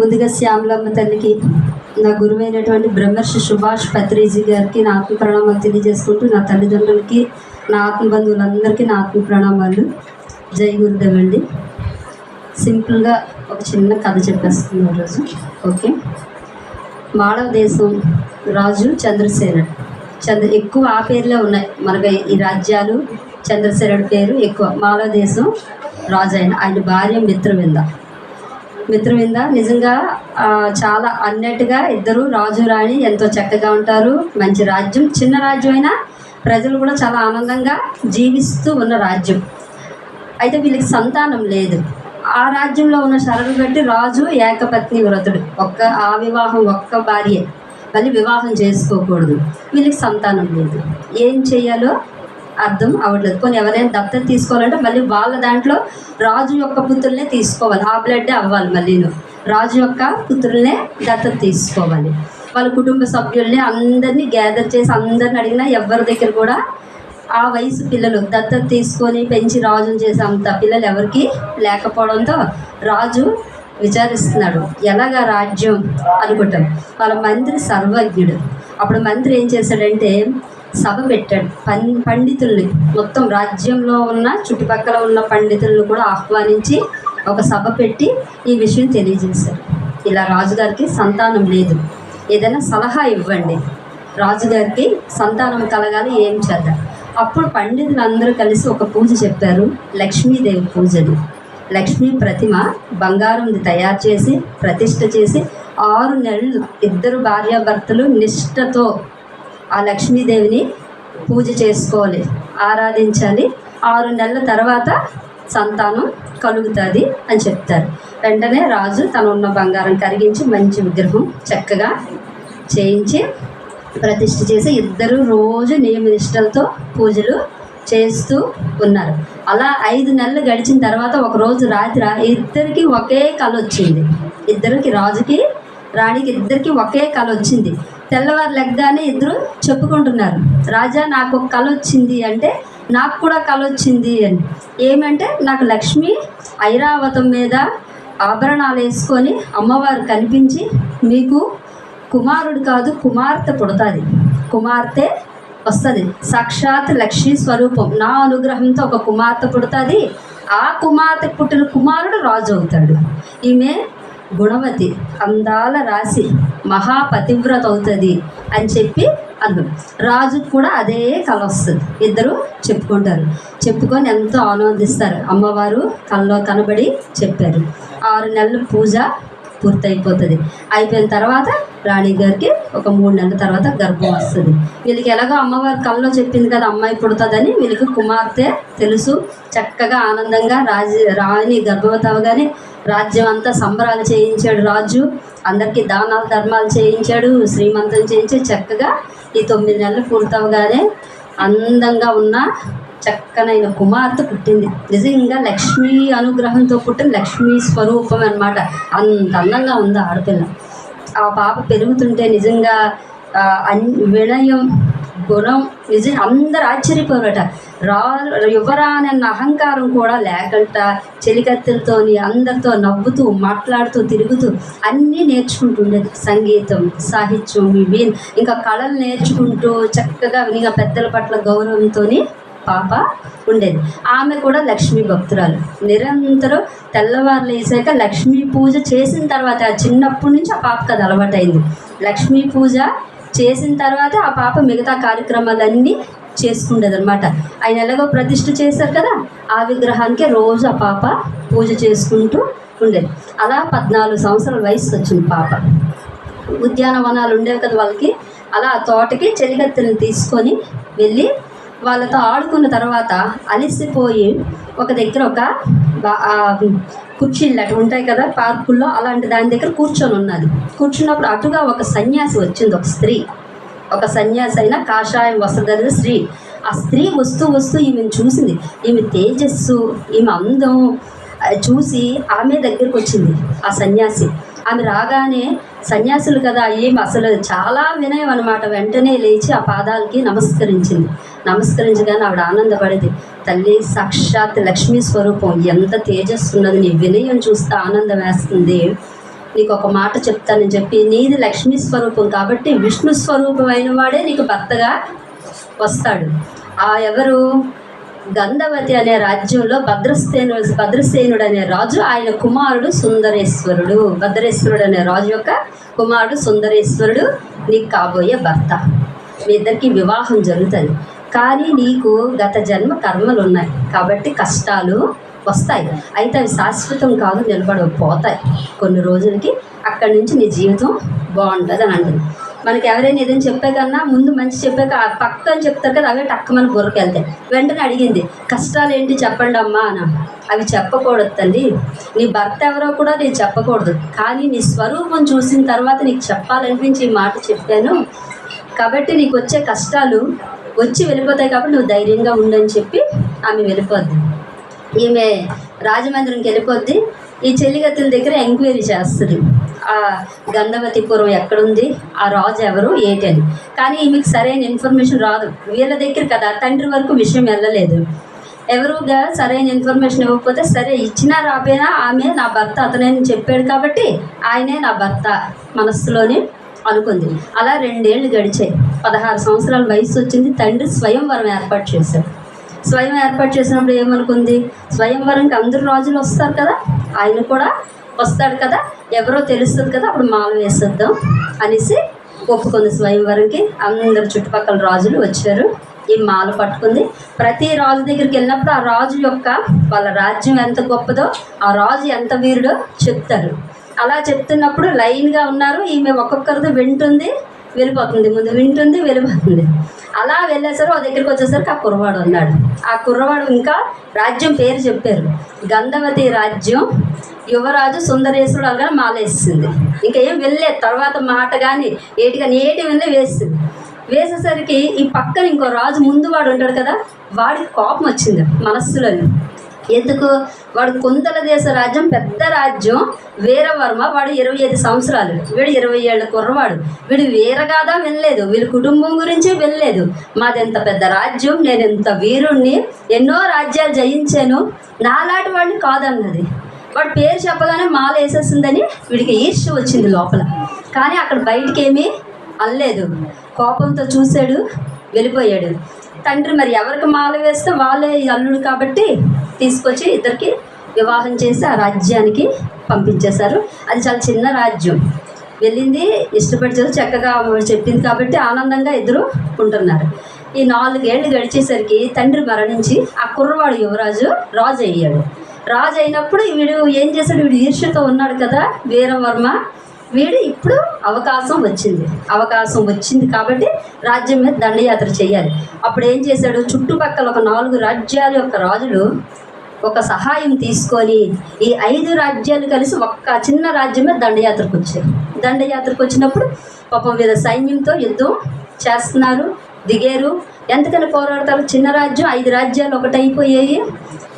ముందుగా శ్యామలమ్మ తల్లికి నా గురువైనటువంటి బ్రహ్మర్షి సుభాష్ పత్రిజీ గారికి నా ఆత్మ ప్రణామాలు తెలియజేసుకుంటూ నా తల్లిదండ్రులకి నా ఆత్మ బంధువులందరికీ నా ఆత్మ ప్రణామాలు. జై గురుదేవ్ అండి సింపుల్గా ఒక చిన్న కథ చెప్పేస్తుంది రోజు. ఓకే? మాళవ దేశం రాజు చంద్రసేనుడు చంద్ర ఎక్కువ ఆ పేర్లే ఉన్నాయి. మనకి ఈ రాజ్యాలు చంద్రసేనుడి పేరు ఎక్కువ. మాళవ దేశం రాజు ఆయన. ఆయన భార్య మిత్రవింద. మిత్రవింద నిజంగా చాలా అన్నట్టుగా ఇద్దరు రాజు రాణి ఎంతో చక్కగా ఉంటారు. మంచి రాజ్యం. చిన్న రాజ్యం అయినా ప్రజలు కూడా చాలా ఆనందంగా జీవిస్తూ ఉన్న రాజ్యం. అయితే వీళ్ళకి సంతానం లేదు. ఆ రాజ్యంలో ఉన్న శరణు బట్టి రాజు ఏకపత్ని వ్రతుడు. ఒక్క ఆ వివాహం ఒక్క భార్య. మళ్ళీ వివాహం చేసుకోకూడదు. వీళ్ళకి సంతానం లేదు. ఏం చేయాలో అర్థం అవ్వట్లేదు. కొన్ని ఎవరైనా దత్తత తీసుకోవాలంటే మళ్ళీ వాళ్ళ దాంట్లో రాజు యొక్క పుత్రులనే తీసుకోవాలి. ఆ బ్లడ్డే అవ్వాలి మళ్ళీ రాజు యొక్క పుత్రులనే దత్తత తీసుకోవాలి. వాళ్ళ కుటుంబ సభ్యుల్ని అందరినీ గ్యాదర్ చేసి అందరిని అడిగినా ఎవరి దగ్గర కూడా ఆ వయసు పిల్లలు దత్తత తీసుకొని పెంచి రాజును చేసే అంత పిల్లలు ఎవరికి లేకపోవడంతో రాజు విచారిస్తున్నాడు. ఎలాగా రాజ్యం అనుకుంటాం. వాళ్ళ మంత్రి సర్వజ్ఞుడు. అప్పుడు మంత్రి ఏం చేశాడంటే సభ పెట్టాడు పం పండితుల్ని మొత్తం రాజ్యంలో ఉన్న చుట్టుపక్కల ఉన్న పండితులను కూడా ఆహ్వానించి ఒక సభ పెట్టి ఈ విషయం తెలియజేశారు. ఇలా రాజుగారికి సంతానం లేదు. ఏదైనా సలహా ఇవ్వండి. రాజుగారికి సంతానం కలగాలి ఏం చేద్దాం? అప్పుడు పండితులు అందరూ కలిసి ఒక పూజ చెప్పారు లక్ష్మీదేవి పూజని లక్ష్మీ ప్రతిమ బంగారంది తయారు చేసి ప్రతిష్ట చేసి ఆరు నెలలు ఇద్దరు భార్యాభర్తలు నిష్ఠతో ఆ లక్ష్మీదేవిని పూజ చేసుకోవాలి ఆరాధించాలి. ఆరు నెలల తర్వాత సంతానం కలుగుతుంది అని చెప్తారు. వెంటనే రాజు తను ఉన్న బంగారం కరిగించి మంచి విగ్రహం చక్కగా చేయించి ప్రతిష్ఠ చేసి ఇద్దరు రోజు నియమ నిష్టలతో పూజలు చేస్తూ ఉన్నారు. అలా ఐదు నెలలు గడిచిన తర్వాత ఒక రోజు రాత్రి ఇద్దరికి ఒకే కళ వచ్చింది ఇద్దరికి రాజుకి రాణికి ఇద్దరికి ఒకే కళ వచ్చింది తెల్లవారు లెగ్గానే ఇద్దరు చెప్పుకుంటున్నారు. రాజా నాకు ఒక కళ వచ్చింది అంటే నాకు కూడా కళ వచ్చింది అని. ఏమంటే నాకు లక్ష్మి ఐరావతం మీద ఆభరణాలు వేసుకొని అమ్మవారు కనిపించి మీకు కుమారుడు కాదు కుమార్తె పుడతాది. కుమార్తె వస్తుంది. సాక్షాత్ లక్ష్మీ స్వరూపం. నా అనుగ్రహంతో ఒక కుమార్తె పుడుతుంది. ఆ కుమార్తె పుట్టిన కుమారుడు రాజు అవుతాడు. ఈమె గుణవతి అందాల రాశి. మహాపతివ్రత అవుతుంది అని చెప్పి అన్నాడు రాజుకు కూడా అదే కళ వస్తుంది. ఇద్దరు చెప్పుకుంటారు. చెప్పుకొని ఎంతో ఆనందిస్తారు. అమ్మవారు కళ్ళలో కనబడి చెప్పారు. ఆరు నెలల పూజ పూర్తయిపోతుంది. అయిపోయిన తర్వాత రాణి గారికి ఒక మూడు నెలల తర్వాత గర్భం వస్తుంది. వీళ్ళకి ఎలాగో అమ్మవారి కళ్ళలో చెప్పింది కదా అమ్మాయి పుడుతుందని వీళ్ళకి కుమార్తె తెలుసు. చక్కగా ఆనందంగా రాజు రాణి గర్భవతి అవగానే రాజ్యం అంతా సంబరాలు చేయించాడు రాజు. అందరికీ దానాలు ధర్మాలు చేయించాడు శ్రీమంతం చేయించి చక్కగా ఈ తొమ్మిది నెలలు పూర్తవగానే అందంగా ఉన్న చక్కనైన కుమార్తె పుట్టింది. నిజంగా లక్ష్మీ అనుగ్రహంతో పుట్టిన లక్ష్మీ స్వరూపం అనమాట అంత అందంగా ఉంది ఆడపిల్ల. ఆ పాప పెరుగుతుంటే నిజంగా అన్- వినయం గుణం నిజం అందరు ఆశ్చర్యపోరట. రా యువరానన్న అహంకారం కూడా లేకుండా చెలికత్తెలతోని అందరితో నవ్వుతూ మాట్లాడుతూ తిరుగుతూ అన్నీ నేర్చుకుంటుండేది. సంగీతం సాహిత్యం ఇవి ఇంకా కళలు నేర్చుకుంటూ చక్కగా ఇంకా పెద్దల పట్ల గౌరవంతో పాప ఉండేది. ఆమె కూడా లక్ష్మీ భక్తురాలు. నిరంతరం తెల్లవారు వేసాక లక్ష్మీ పూజ చేసిన తర్వాత ఆ చిన్నప్పటి నుంచి ఆ పాపకు అది అలవాటైంది. లక్ష్మీ పూజ చేసిన తర్వాత ఆ పాప మిగతా కార్యక్రమాలన్నీ చేసుకుండేది అనమాట ఆయన ఎలాగో ప్రతిష్ఠ చేశారు కదా ఆ విగ్రహానికి రోజు ఆ పాప పూజ చేసుకుంటూ ఉండేది. అలా పద్నాలుగు సంవత్సరాల వయసు వచ్చింది పాప. ఉద్యానవనాలు ఉండేవి కదా వాళ్ళకి. అలా తోటకి చెలికత్తెలను తీసుకొని వెళ్ళి వాళ్ళతో ఆడుకున్న తర్వాత అలసిపోయి ఒక దగ్గర ఒక కుర్చీలు అటు ఉంటాయి కదా పార్కుల్లో అలాంటి దాని దగ్గర కూర్చొని ఉన్నది. కూర్చున్నప్పుడు అటుగా ఒక సన్యాసి వచ్చింది ఒక స్త్రీ. ఒక సన్యాసి అయిన కాషాయం వస్త్రధరిన స్త్రీ. ఆ స్త్రీ వస్తూ వస్తూ ఈమెను చూసింది. ఈమె తేజస్సు ఈమె అందం చూసి ఆమె దగ్గరికి వచ్చింది ఆ సన్యాసి. ఆమె రాగానే సన్యాసులు కదా ఏం అసలు చాలా వినయం అనమాట వెంటనే లేచి ఆ పాదాలకి నమస్కరించింది. నమస్కరించగానే ఆవిడ ఆనందపడింది. తల్లి సాక్షాత్ లక్ష్మీ స్వరూపం. ఎంత తేజస్సు ఉన్నది నీ వినయం చూస్తే ఆనందం వేస్తుంది. నీకు ఒక మాట చెప్తానని చెప్పి నీది లక్ష్మీ స్వరూపం కాబట్టి విష్ణు స్వరూపమైన వాడే నీకు భర్తగా వస్తాడు. ఆ ఎవరు? గంధవతి అనే రాజ్యంలో భద్రసేను భద్రసేనుడు అనే రాజు ఆయన కుమారుడు సుందరేశ్వరుడు. భద్రేశ్వరుడు అనే రాజు యొక్క కుమారుడు సుందరేశ్వరుడు నీకు కాబోయే భర్త. మీ ఇద్దరికి వివాహం జరుగుతుంది. కానీ నీకు గత జన్మ కర్మలు ఉన్నాయి. కాబట్టి కష్టాలు వస్తాయి. అయితే అవి శాశ్వతం కాదు నిలబడవు పోతాయి. కొన్ని రోజులకి అక్కడి నుంచి నీ జీవితం బాగుంటుంది అని అంటుంది. మనకి ఎవరైనా ఏదైనా చెప్పే కన్నా ముందు మంచి చెప్పాక పక్క అని చెప్తారు కదా అవే టక్క మన బుర్రకి వెళ్తాయి. వెంటనే అడిగింది కష్టాలు ఏంటి చెప్పండి అమ్మా అన్న అవి చెప్పకూడదు తండ్రి నీ భర్త ఎవరో కూడా నేను చెప్పకూడదు. కానీ నీ స్వరూపం చూసిన తర్వాత నీకు చెప్పాలనిపించి ఈ మాట చెప్పాను. కాబట్టి నీకు వచ్చే కష్టాలు వచ్చి వెళ్ళిపోతాయి కాబట్టి నువ్వు ధైర్యంగా ఉండని చెప్పి ఆమె వెళ్ళిపోద్ది. ఈమె రాజమందిరంకి వెళ్ళిపోద్ది. ఈ చెల్లిగతుల దగ్గర ఎంక్వైరీ చేస్తుంది. ఆ గంధవతిపురం ఎక్కడుంది? ఆ రాజు ఎవరు? ఏంటి అని కానీ మీకు సరైన ఇన్ఫర్మేషన్ రాదు. వీళ్ళ దగ్గర కదా తండ్రి వరకు విషయం వెళ్ళలేదు. ఎవరుగా సరైన ఇన్ఫర్మేషన్ ఇవ్వకపోతే సరే ఇచ్చినా రాపోయినా ఆమె నా భర్త అతనని చెప్పాడు కాబట్టి ఆయనే నా భర్త మనస్సులోనే అనుకుంది. అలా రెండేళ్ళు గడిచాయి. పదహారు సంవత్సరాల వయసు వచ్చింది. తండ్రి స్వయంవరం ఏర్పాటు చేశాడు. స్వయం ఏర్పాటు చేసినప్పుడు ఏమనుకుంది? స్వయంవరంకి అందరు రాజులు వస్తారు కదా? ఆయన కూడా వస్తాడు కదా? ఎవరో తెలుస్తుంది కదా? అప్పుడు మాల వేసేద్దాం అనేసి ఒప్పుకుంది స్వయంవరంకి. అందరు చుట్టుపక్కల రాజులు వచ్చారు. ఈ మాల పట్టుకుంది. ప్రతి రాజు దగ్గరికి వెళ్ళినప్పుడు ఆ రాజు యొక్క వాళ్ళ రాజ్యం ఎంత గొప్పదో ఆ రాజు ఎంత వీరుడో చెప్తారు. అలా చెప్తున్నప్పుడు లైన్గా ఉన్నారు. ఈమె ఒక్కొక్కరితో వింటుంది వెళ్ళిపోతుంది. ముందు వింటుంది వెళ్ళిపోతుంది. అలా వెళ్ళేసరికి ఆ దగ్గరికి వచ్చేసరికి ఆ కుర్రవాడు ఉన్నాడు. ఆ కుర్రవాడు ఇంకా రాజ్యం పేరు చెప్పారు. గంధవతి రాజ్యం యువరాజు సుందరేశ్వరుడు అనగానే మాలేసింది. ఇంకా ఏం వెళ్ళలేదు. తర్వాత మాట కానీ ఏటి కానీ ఏటి వెళ్ళి వేసింది. వేసేసరికి ఈ పక్కన ఇంకో రాజు ముందు వాడు ఉంటాడు కదా వాడికి కోపం వచ్చింది మనస్సులోని. ఎందుకు? వాడు కుందల దేశ రాజ్యం పెద్ద రాజ్యం వీరవర్మ వాడు ఇరవై ఐదు సంవత్సరాలు. వీడు ఇరవై ఏళ్ళ కుర్రవాడు. వీడు వీరగాదా వెళ్ళలేదు వీళ్ళ కుటుంబం గురించి వెళ్ళలేదు మాది ఎంత పెద్ద రాజ్యం నేను ఎంత వీరుణ్ణి ఎన్నో రాజ్యాలు జయించాను. నాలాంటి వాడిని కాదన్నది. వాడు పేరు చెప్పగానే మాల వేసేసిందని వీడికి ఈర్ష వచ్చింది లోపల. కానీ అక్కడ బయటికి ఏమీ అల్లేదు. కోపంతో చూశాడు వెళ్ళిపోయాడు. తండ్రి మరి ఎవరికి మాల వేస్తే వాళ్ళే అల్లుడు కాబట్టి తీసుకొచ్చి ఇద్దరికి వివాహం చేసి ఆ రాజ్యానికి పంపించేశారు. అది చాలా చిన్న రాజ్యం. వెళ్ళింది ఇష్టపడి చక్కగా చెప్పింది కాబట్టి ఆనందంగా ఇద్దరు ఉంటున్నారు. ఈ నాలుగేళ్ళు గడిచేసరికి తండ్రి మరణించి ఆ కుర్రవాడు యువరాజు రాజు అయ్యాడు రాజు అయినప్పుడు వీడు ఏం చేశాడు? వీడు ఈర్ష్యతో ఉన్నాడు కదా వీరవర్మ. వీడు ఇప్పుడు అవకాశం వచ్చింది. అవకాశం వచ్చింది కాబట్టి రాజ్యం మీద దండయాత్ర చేయాలి. అప్పుడు ఏం చేశాడు? చుట్టుపక్కల ఒక నాలుగు రాజ్యాల యొక్క రాజులు ఒక సహాయం తీసుకొని ఈ ఐదు రాజ్యాలు కలిసి ఒక్క చిన్న రాజ్యమే దండయాత్రకు వచ్చారు. దండయాత్రకు వచ్చినప్పుడు పాపం వీళ్ళ సైన్యంతో యుద్ధం చేస్తున్నారు దిగారు. ఎంతకని పోరాడతారు? చిన్న రాజ్యం ఐదు రాజ్యాలు ఒకటైపోయాయి.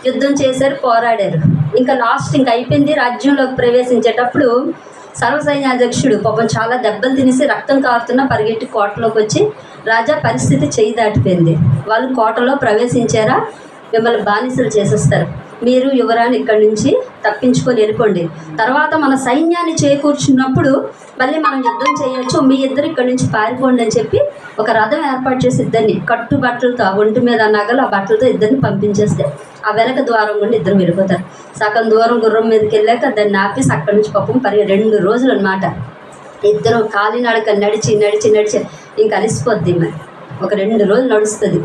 యుద్ధం చేశారు పోరాడారు. ఇంకా లాస్ట్ ఇంకా అయిపోయింది. రాజ్యంలోకి ప్రవేశించేటప్పుడు సర్వసైన్యాధ్యక్షుడు పాపం చాలా దెబ్బలు తినేసి రక్తం కారుతున్న పరిగెట్టి కోటలోకి వచ్చి రాజా పరిస్థితి చేయి దాటిపోయింది. వాళ్ళు కోటలో ప్రవేశించారా? మిమ్మల్ని బానిసలు చేసేస్తారు. మీరు యువరాన్ని ఇక్కడి నుంచి తప్పించుకొని వెళ్ళిపోండి. తర్వాత మన సైన్యాన్ని చేకూర్చున్నప్పుడు మళ్ళీ మనం యుద్ధం చేయొచ్చు మీ ఇద్దరు ఇక్కడి నుంచి పారిపోండి అని చెప్పి ఒక రథం ఏర్పాటు చేసి ఇద్దరిని కట్టు బట్టలతో ఆ ఒంటి మీద నగలు ఆ బట్టలతో ఇద్దరిని పంపించేస్తే ఆ వెనక ద్వారం గుండా ఇద్దరు వెళ్ళిపోతారు. సగం దూరం గుర్రం మీదకి వెళ్ళాక దాన్ని ఆపేసి అక్కడి నుంచి పాపం పరి రెండు రోజులు అనమాట ఇద్దరు కాలినడక నడిచి నడిచి నడిచి ఇంక అలిసిపోద్ది మరి. ఒక రెండు రోజులు నడుస్తుంది.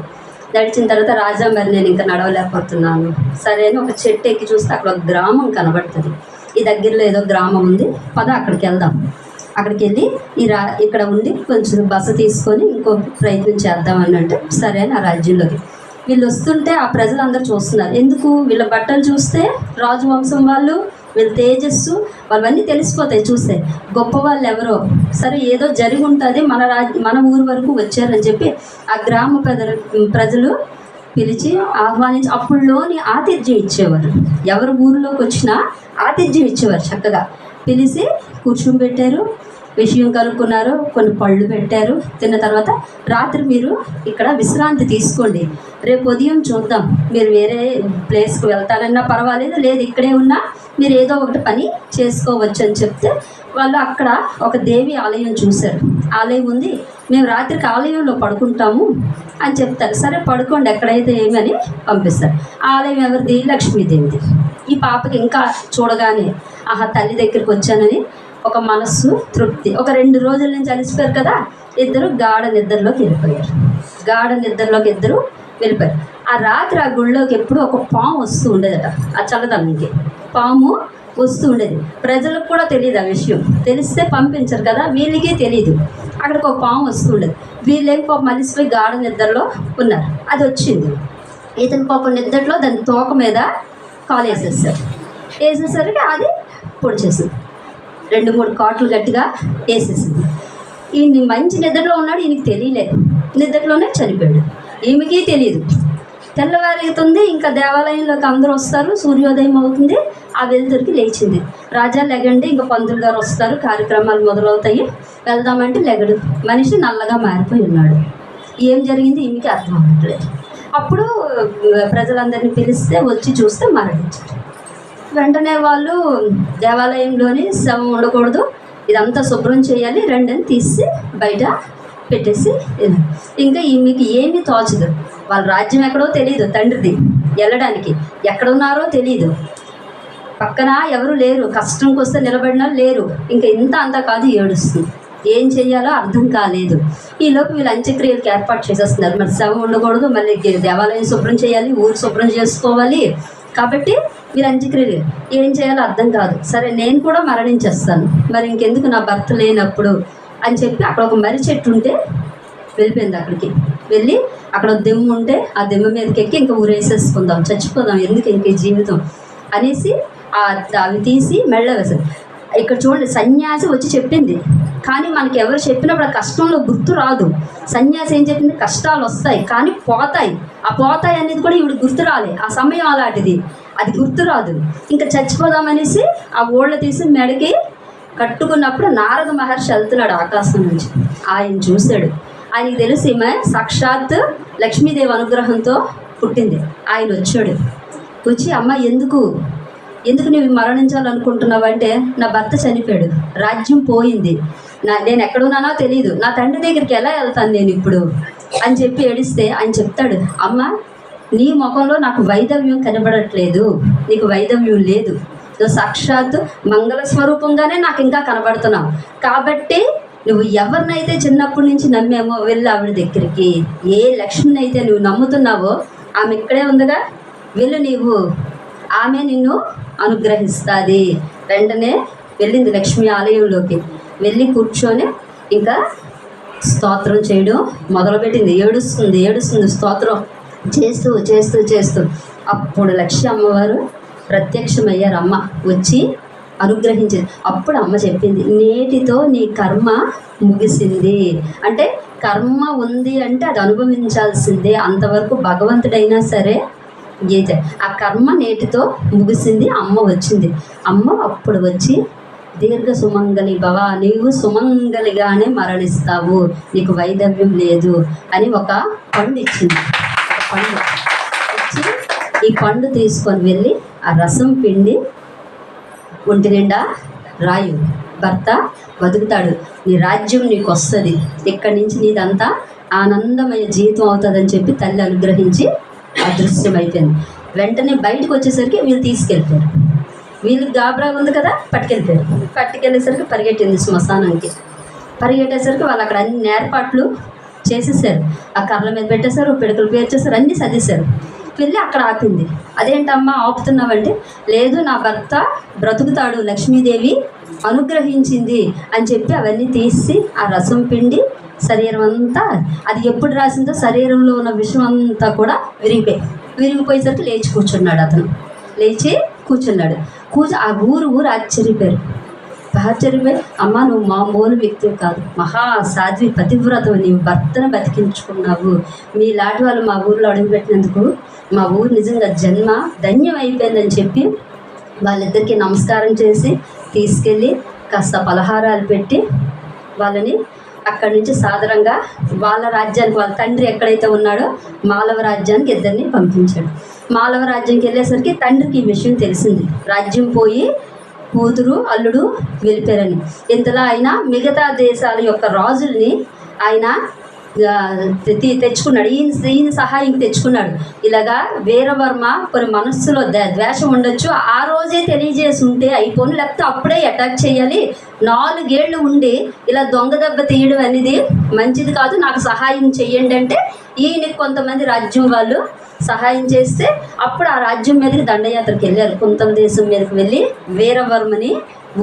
నడిచిన తర్వాత రాజా మరి నేను ఇంకా నడవలేకపోతున్నాను. సరే అని ఒక చెట్టు ఎక్కి చూస్తే అక్కడ ఒక గ్రామం కనబడుతుంది. ఈ దగ్గరలో ఏదో గ్రామం ఉంది. పద అక్కడికి వెళ్దాం. అక్కడికి వెళ్ళి ఈ రా ఇక్కడ ఉండి కొంచెం బస తీసుకొని ఇంకో ప్రయత్నం చేద్దాం అని అంటే సరే అని ఆ రాజ్యంలోకి. వీళ్ళు వస్తుంటే ఆ ప్రజలందరూ చూస్తున్నారు. ఎందుకు? వీళ్ళ బట్టలు చూస్తే రాజవంశం వాళ్ళు వీళ్ళ తేజస్సు వాళ్ళవన్నీ తెలిసిపోతాయి చూస్తే. గొప్ప వాళ్ళు ఎవరో సరే ఏదో జరిగి ఉంటుంది మన రాజ్ మన ఊరు వరకు వచ్చారని చెప్పి ఆ గ్రామ ప్రజలు ప్రజలు పిలిచి ఆహ్వానించి అప్పుడులోని ఆతిథ్యం ఇచ్చేవారు. ఎవరు ఊరిలోకి వచ్చినా ఆతిథ్యం ఇచ్చేవారు చక్కగా. పిలిచి కూర్చోబెట్టారు విషయం కనుక్కున్నారు. కొన్ని పళ్ళు పెట్టారు. తిన్న తర్వాత రాత్రి మీరు ఇక్కడ విశ్రాంతి తీసుకోండి. రేపు ఉదయం చూద్దాం. మీరు వేరే ప్లేస్కి వెళ్తానన్నా పర్వాలేదు. లేదు ఇక్కడే ఉన్నా మీరు ఏదో ఒకటి పని చేసుకోవచ్చు అని చెప్తే వాళ్ళు అక్కడ ఒక దేవి ఆలయం చూశారు. ఆలయం ఉంది. మేము రాత్రికి ఆలయంలో పడుకుంటాము అని చెప్తారు. సరే పడుకోండి. ఎక్కడైతే ఏమని పంపిస్తారు. ఆ ఆలయం ఎవరిది? లక్ష్మీదేవిది. ఈ పాపకి ఇంకా చూడగానే ఆహా తల్లి దగ్గరికి వచ్చానని ఒక మనస్సు తృప్తి. ఒక రెండు రోజుల నుంచి అలసిపోయారు కదా ఇద్దరు గాఢ నిద్రలోకి వెళ్ళిపోయారు. గాఢ నిద్రలోకి ఇద్దరు వెళ్ళిపోయారు. ఆ రాత్రి ఆ గుళ్ళోకి ఎప్పుడు ఒక పాము వస్తూ ఉండేదట ఆ చల్లదనంకి. పాము వస్తూ ఉండేది. ప్రజలకు కూడా తెలియదు ఆ విషయం. తెలిస్తే పంపించరు కదా వీళ్ళకి తెలియదు. అక్కడికి ఒక పాము వస్తూ ఉండేది. వీళ్ళేం పాపం మలిసిపోయి గాఢ నిద్రలో ఉన్నారు. అది వచ్చింది. ఇతని పాపం నిద్రలో దాని తోక మీద కాలు వేసేసారు. వేసేసరికి అది పొడిచేసింది. రెండు మూడు కాట్లు గట్టిగా వేసేసింది. ఈయన్ని మంచి నిద్రలో ఉన్నాడు ఈయనకి తెలియలేదు. నిద్రలోనే చనిపోయాడు. ఈమెకి తెలియదు తెల్లవారుతుంది ఇంకా దేవాలయంలోకి అందరూ వస్తారు సూర్యోదయం అవుతుంది ఆ వెలుతురికి లేచింది. రాజా లెగండి ఇంకా పంతులు గారు వస్తారు కార్యక్రమాలు మొదలవుతాయి. వెళ్దామంటే లెగడు. మనిషి నల్లగా మారిపోయి ఉన్నాడు. ఏం జరిగింది? ఈమెకి అర్థం అవ్వట్లేదు. అప్పుడు ప్రజలందరినీ పిలిస్తే వచ్చి చూస్తే మరణించారు. వెంటనే వాళ్ళు దేవాలయంలోని శవం ఉండకూడదు. ఇదంతా శుభ్రం చేయాలి. రెండని తీసి బయట పెట్టేసి ఇంకా మీకు ఏమీ తోచదు. వాళ్ళ రాజ్యం ఎక్కడో తెలియదు తండ్రిది వెళ్ళడానికి. ఎక్కడున్నారో తెలియదు. పక్కన ఎవరు లేరు. కష్టంకి వస్తే నిలబడిన వాళ్ళు లేరు. ఇంకా ఇంత అంతా కాదు ఏడుస్తుంది. ఏం చేయాలో అర్థం కాలేదు. ఈలోపు వీళ్ళు అంత్యక్రియలకు ఏర్పాటు చేసేస్తున్నారు. మరి శవం ఉండకూడదు. మళ్ళీ దేవాలయం శుభ్రం చేయాలి. ఊరు శుభ్రం చేసుకోవాలి. కాబట్టి వీళ్ళు ఏం చేయాలో అర్థం కాదు. సరే నేను కూడా మరణించేస్తాను. మరి ఇంకెందుకు నా భర్త లేనప్పుడు అని చెప్పి అక్కడ ఒక మర్రి చెట్టు ఉంటే వెళ్ళిపోయింది అక్కడికి. వెళ్ళి అక్కడ దిమ్ము ఉంటే ఆ దెమ్మ మీదకి ఎక్కి ఇంకా ఊరేసేసుకుందాం చచ్చిపోదాం ఎందుకు ఇంక జీవితం? అనేసి అవి తీసి మెళ్ళ వేశారు. ఇక్కడ చూడండి సన్యాసి వచ్చి చెప్పింది. కానీ మనకి ఎవరు చెప్పినప్పుడు ఆ కష్టంలో గుర్తు రాదు. సన్యాసి ఏం చెప్పింది? కష్టాలు వస్తాయి కానీ పోతాయి. ఆ పోతాయి అనేది కూడా ఇవి గుర్తు రాలే. ఆ సమయం అలాంటిది. అది గుర్తు రాదు. ఇంకా చచ్చిపోదామనేసి ఆ ఓళ్ళ తీసి మెడకి కట్టుకున్నప్పుడు నారద మహర్షి వెళ్తున్నాడు ఆకాశం నుంచి. ఆయన చూశాడు. ఆయనకి తెలిసి ఈమె సాక్షాత్ లక్ష్మీదేవి అనుగ్రహంతో పుట్టింది. ఆయన వచ్చాడు. వచ్చి అమ్మ ఎందుకు ఎందుకు నువ్వు మరణించాలనుకుంటున్నావు అంటే నా భర్త చనిపోయాడు రాజ్యం పోయింది. నా నేను ఎక్కడున్నానో తెలియదు నా తండ్రి దగ్గరికి ఎలా వెళ్తాను నేను ఇప్పుడు? అని చెప్పి ఏడిస్తే ఆయన చెప్తాడు అమ్మ నీ ముఖంలో నాకు వైదవ్యం కనబడట్లేదు. నీకు వైదవ్యం లేదు. నువ్వు సాక్షాత్ మంగళ స్వరూపంగానే నాకు ఇంకా కనబడుతున్నావు. కాబట్టి నువ్వు ఎవరినైతే చిన్నప్పటి నుంచి నమ్మేమో వెళ్ళి ఆవిడ దగ్గరికి. ఏ లక్ష్మిని అయితే నువ్వు నమ్ముతున్నావో ఆమె ఇక్కడే ఉందిగా. వెళ్ళు నీవు. ఆమె నిన్ను అనుగ్రహిస్తుంది. వెంటనే వెళ్ళింది లక్ష్మి ఆలయంలోకి. వెళ్ళి కూర్చొని ఇంకా స్తోత్రం చేయడం మొదలుపెట్టింది. ఏడుస్తుంది ఏడుస్తుంది స్తోత్రం. చేస్తూ చేస్తూ చేస్తూ. అప్పుడు లక్ష్మి అమ్మవారు ప్రత్యక్షమయ్యారు. అమ్మ వచ్చి అనుగ్రహించింది. అప్పుడు అమ్మ చెప్పింది నేటితో నీ కర్మ ముగిసింది. అంటే కర్మ ఉంది అంటే అది అనుభవించాల్సిందే. అంతవరకు భగవంతుడైనా సరే గీత. ఆ కర్మ నేటితో ముగిసింది అమ్మ వచ్చింది. అమ్మ అప్పుడు వచ్చి దీర్ఘ సుమంగలి భవ నీవు సుమంగలిగానే మరణిస్తావు నీకు వైదవ్యం లేదు అని ఒక పండు ఇచ్చింది. పండు. ఇచ్చి ఈ పండు తీసుకొని వెళ్ళి ఆ రసం పిండి ఒంటి నిండా రాయు. భర్త బతుకుతాడు. నీ రాజ్యం నీకు వస్తుంది ఇక్కడి నుంచి నీదంతా ఆనందమయ జీవితం అవుతుందని చెప్పి తల్లి అనుగ్రహించి అదృశ్యమైపోయింది. వెంటనే బయటకు వచ్చేసరికి వీళ్ళు తీసుకెళ్తారు వీళ్ళకి గాబరా ఉంది కదా పట్టుకెళ్ళిపోయారు. పట్టుకెళ్ళేసరికి పరిగెట్టింది శ్మశానానికి. పరిగెట్టేసరికి వాళ్ళు అక్కడ అన్ని ఏర్పాట్లు చేసేసారు. ఆ కర్రల మీద పెట్టేశారు పిడకలు పేర్చేశారు అన్నీ సర్దేశారు. వెళ్ళి అక్కడ ఆపింది. అదేంటమ్మా ఆపుతున్నావంటే? లేదు నా భర్త బ్రతుకుతాడు లక్ష్మీదేవి అనుగ్రహించింది అని చెప్పి అవన్నీ తీసి ఆ రసం పిండి శరీరం అంతా అది ఎప్పుడు రాసిందో శరీరంలో ఉన్న విషం అంతా కూడా విరిగిపోయి విరిగిపోయేసరికి లేచి కూర్చున్నాడు అతను. లేచి కూర్చున్నాడు. కూర్చు ఆ ఊరు ఊరు ఆశ్చర్యపోయారు. ఆశ్చర్యపోయి అమ్మ నువ్వు మామూలు వ్యక్తివి కాదు. మహా సాధ్వి పతివ్రత నీవు భర్తను బతికించుకున్నావు. మీ లాంటి వాళ్ళు మా ఊరిలో అడుగుపెట్టినందుకు మా ఊరు నిజంగా జన్మ ధన్యం అయిపోయిందని చెప్పి వాళ్ళిద్దరికీ నమస్కారం చేసి తీసుకెళ్ళి కాస్త పలహారాలు పెట్టి వాళ్ళని అక్కడి నుంచి సాధారణంగా వాళ్ళ రాజ్యానికి వాళ్ళ తండ్రి ఎక్కడైతే ఉన్నాడో మాలవ రాజ్యానికి ఇద్దరిని పంపించాడు. మాలవ రాజ్యానికి వెళ్ళేసరికి తండ్రికి ఈ విషయం తెలిసింది. రాజ్యం పోయి కూతురు అల్లుడు వెళ్ళిపోయారని. ఇంతలో ఆయన మిగతా దేశాల యొక్క రాజుల్ని ఆయన తెచ్చుకున్నాడు. ఈయన ఈయన సహాయం తెచ్చుకున్నాడు. ఇలాగా వీరవర్మ కొన్ని మనస్సులో ద్వేషం ఉండొచ్చు. ఆ రోజే తెలియజేసి ఉంటే అయిపోను. లేకపోతే అప్పుడే అటాక్ చేయాలి. నాలుగేళ్ళు ఉండి ఇలా దొంగ దెబ్బ తీయడం అనేది మంచిది కాదు. నాకు సహాయం చెయ్యండి అంటే ఈయనకి కొంతమంది రాజ్యం వాళ్ళు సహాయం చేస్తే అప్పుడు ఆ రాజ్యం మీదకి దండయాత్రకు వెళ్ళారు. కుంతల దేశం మీదకి వెళ్ళి వీరవర్మని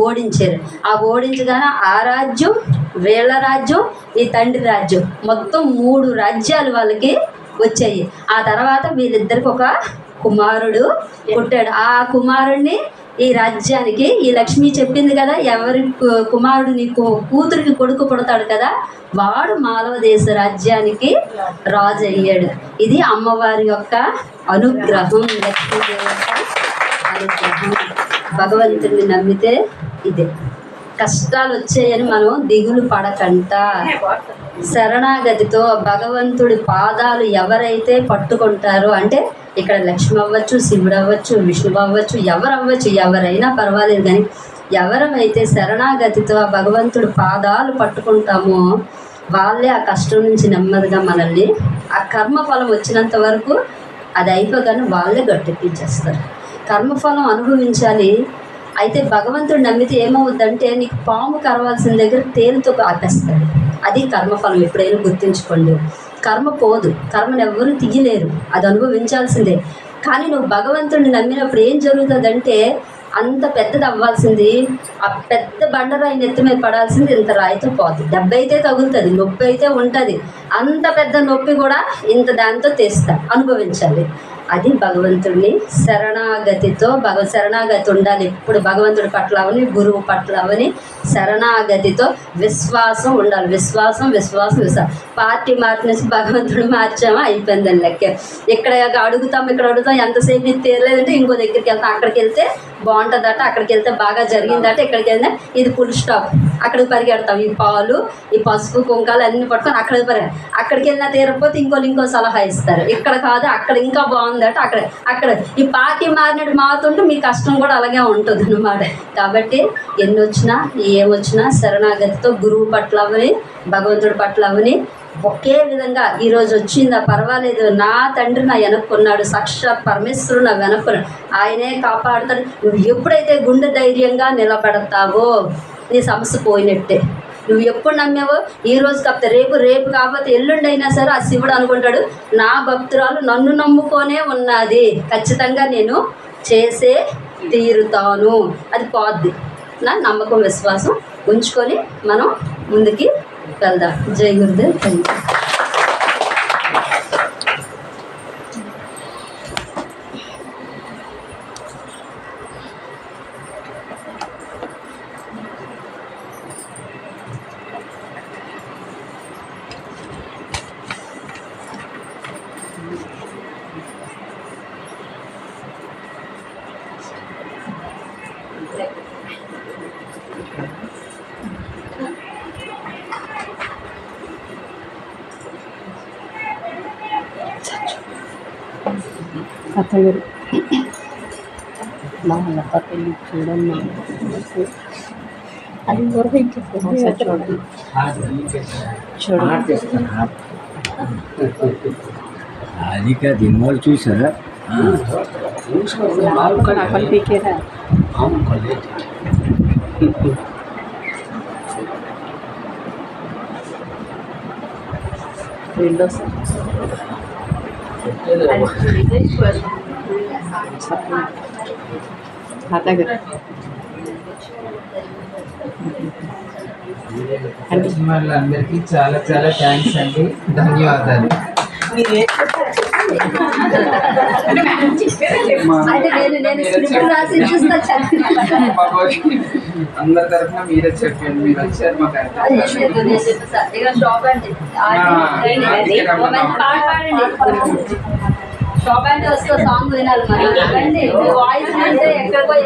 ఓడించారు. ఆ ఓడించగానే ఆ రాజ్యం వీళ్ళ రాజ్యం ఈ తండ్రి రాజ్యం మొత్తం మూడు రాజ్యాలు వాళ్ళకి వచ్చాయి. ఆ తర్వాత వీళ్ళిద్దరికి ఒక కుమారుడు పుట్టాడు. ఆ కుమారుడిని ఈ రాజ్యానికి ఈ లక్ష్మి చెప్పింది కదా ఎవరి కుమారుడు నీకు కూతురికి కొడుకు పుడతాడు కదా వాడు మాలవ దేశ రాజ్యానికి రాజు అయ్యాడు ఇది అమ్మవారి యొక్క అనుగ్రహం అనుగ్రహం. భగవంతుడిని నమ్మితే ఇదే. కష్టాలు వచ్చాయని మనం దిగులు పడకంట. శరణాగతితో భగవంతుడి పాదాలు ఎవరైతే పట్టుకుంటారో అంటే ఇక్కడ లక్ష్మి అవ్వచ్చు శివుడు అవ్వచ్చు విష్ణువు అవ్వచ్చు ఎవరు అవ్వచ్చు ఎవరైనా పర్వాలేదు కానీ ఎవరైతే శరణాగతితో ఆ భగవంతుడి పాదాలు పట్టుకుంటామో వాళ్ళే ఆ కష్టం నుంచి నెమ్మదిగా మనల్ని ఆ కర్మఫలం వచ్చినంత వరకు అది అయిపోగానే వాళ్ళే గట్టెక్కించేస్తారు కర్మఫలం అనుభవించాలి. అయితే భగవంతుడు నమ్మితే ఏమవుద్దంటే నీకు పాము కరవాల్సిన దగ్గర తేలుతో ఆపేస్తాడు. అది కర్మఫలం ఎప్పుడైనా గుర్తుంచుకోండి. కర్మ పోదు. కర్మను ఎవ్వరూ తీయలేరు. అది అనుభవించాల్సిందే. కానీ నువ్వు భగవంతుడిని నమ్మినప్పుడు ఏం జరుగుతుందంటే అంత పెద్దది అవ్వాల్సింది ఆ పెద్ద బండరాయి నెత్తి మీద పడాల్సింది ఇంత రాయితో పోతుంది డెబ్బై అయితే తగులుతుంది నొప్పి అయితే ఉంటుంది. అంత పెద్ద నొప్పి కూడా ఇంత దాంతో తెస్తా. అనుభవించాలి. అది భగవంతుడిని శరణాగతితో భగ శరణాగతి ఉండాలి. ఇప్పుడు భగవంతుడి పట్ల అవని గురువు పట్ల అవని శరణాగతితో విశ్వాసం ఉండాలి. విశ్వాసం విశ్వాసం విశ్వాసం. పార్టీ మార్చినేసి భగవంతుడు మార్చామా? అయిపోయిందని లెక్క. ఇక్కడ అడుగుతాం ఇక్కడ అడుగుతాం ఎంతసేపు తీరలేదంటే ఇంకో దగ్గరికి వెళ్తాం. అక్కడికి వెళ్తే బాగుంటుందట అక్కడికి వెళ్తే బాగా జరిగిందట ఇక్కడికి వెళ్ళినా ఇది ఫుల్ స్టాప్ అక్కడికి పరిగెడతాం. ఈ పాలు ఈ పసుపు కుంకాలు అన్ని పట్టుకొని అక్కడికి పరిగె అక్కడికి వెళ్ళినా తీరకపోతే ఇంకోళ్ళు ఇంకో సలహా ఇస్తారు. ఇక్కడ కాదు అక్కడ ఇంకా బాగుందట అక్కడ అక్కడ. ఈ పార్టీ మారినట్టు మారుతుంటే మీ కష్టం కూడా అలాగే ఉంటుంది అనమాట కాబట్టి ఎన్ని వచ్చినా ఏమొచ్చినా శరణాగతితో గురువు పట్ల అవని భగవంతుడి పట్ల అవని ఒకే విధంగా ఈరోజు వచ్చిందా? పర్వాలేదు. నా తండ్రి నా వెనక్కున్నాడు. సాక్షాత్ పరమేశ్వరుడు నా వెనక్కున్నాడు. ఆయనే కాపాడుతాడు. నువ్వు ఎప్పుడైతే గుండె ధైర్యంగా నిలబడతావో నీ సమస్య పోయినట్టే. నువ్వు ఎప్పుడు నమ్మావో ఈ రోజు కాకపోతే రేపు రేపు కాకపోతే ఎల్లుండి అయినా సరే ఆ శివుడు అనుకుంటాడు నా భక్తురాలు నన్ను నమ్ముకొనే ఉన్నది. ఖచ్చితంగా నేను చేసే తీరుతాను. అది పోద్ది. నా నమ్మకం విశ్వాసం ఉంచుకొని మనం ముందుకి వెళ్దాం జై గురుదేవ్ అతను మా పెళ్ళి చూడమ్మా అది వరకు చూడండి. చూడండి. అది కాదు ఇన్వాల్వ్ చూసారా? ఇక్కడ అక్కడ పీకేరా విండోస్ దగ్గర వాళ్ళందరికీ చాలా చాలా థ్యాంక్స్ అండి ధన్యవాదాలు అందరి తరఫున మీరే చెప్పండి మీరు వచ్చారు మాకు అర్థం షాప్ అంటే వస్తే సాంగ్ వినాలి వాయిస్ అంటే ఎక్కడికో.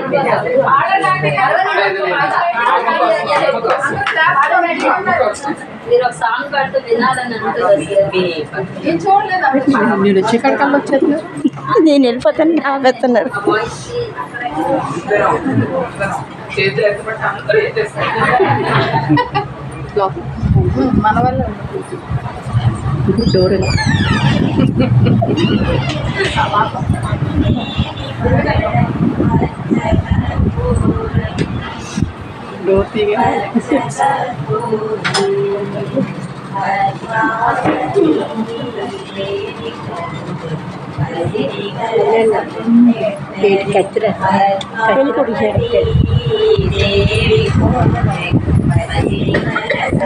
మీరు ఒక సాంగ్ పాడుతూ వినాలని అనుకుంటున్నారు నేను వచ్చే కడకల్లో వచ్చేది నేను వెళ్ళిపోతాను ఎత్తేస్తారు మన వల్ల. ఇప్పుడు డోర్ ఎలా? డోర్ తీగా గేట్ కత్తిరా పెళ్ళి కొడుకు